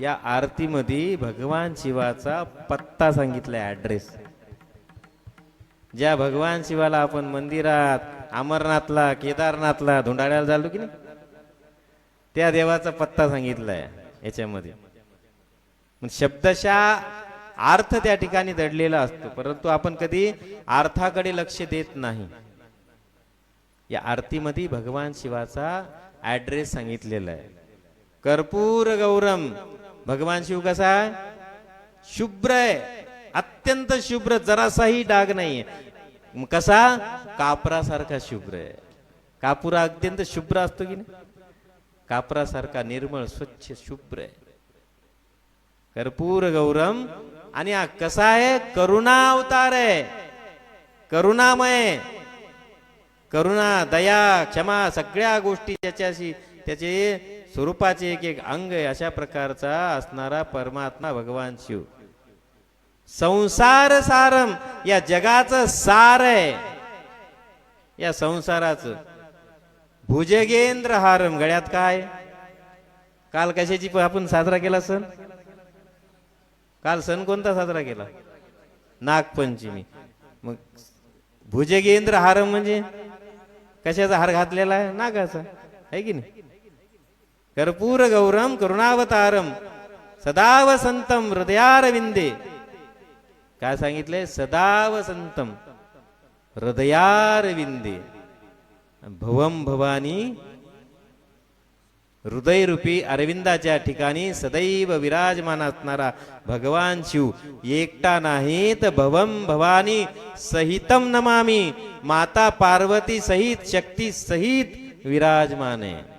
या आरतीमध्ये भगवान शिवाचा पत्ता सांगितलाय ॲड्रेस ज्या भगवान शिवाला आपण मंदिरात अमरनाथला केदारनाथला धुंडाळ्याला झालो की नाही त्या देवाचा पत्ता सांगितलाय याच्यामध्ये. शब्दशा अर्थ त्या ठिकाणी दडलेला असतो परंतु आपण कधी अर्थाकडे लक्ष देत नाही. या आरतीमध्ये भगवान शिवाचा ऍड्रेस सांगितलेला आहे. कर्पूर गौरम भगवान शिव कसा आहे? शुभ्र आहे. अत्यंत शुभ्र जरासाही डाग नाहीये. कसा? कापरासारखा शुभ्र आहे. कापूर अत्यंत शुभ्र असतो की नाही? कापरासारखा निर्मळ स्वच्छ शुभ्र आहे. कर्पूर गौरम. आणि हा कसा आहे? करुणा अवतार आहे. करुणामय. करुणा दया क्षमा सगळ्या गोष्टी त्याच्याशी त्याचे स्वरूपाचे एक एक अंग आहे अशा प्रकारचा असणारा परमात्मा भगवान शिव संसार सारम या जगाचं सार आहे. या संसाराचं. भुजगेंद्र हारम गळ्यात काय? काल कशाची प- आपण साजरा केला सण? काल सण कोणता साजरा केला? नागपंचमी. मग भुजगेंद्र हारम म्हणजे? कशाचा हार घातलेला आहे? नागाचा. आहे की नाही? कर्पूर गौरम करुणावतारम. सदाव वसंतम हृदयारविंदे काय सांगितलंय सदाव वसंतम हृदयारविंदे भवम भवानी हृदयरूपी अरविंदाच्या ठिकाणी सदैव विराजमान असणारा भगवान शिव एकटा नाही तर भवम भवानी सहितम नमामी. माता पार्वती सहित शक्ती सहित विराजमान. आहे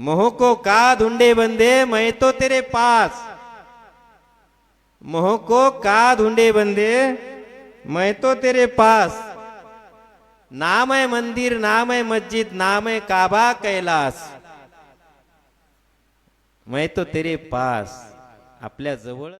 मोह को का धुंडे बंदे मैं तो तेरे पास। मोह को का धुंडे बंदे मैं तो तेरे पास। नाम है मंदिर नाम है मस्जिद नाम है काबा कैलास। मैं तो तेरे पास। आपल्या जवळ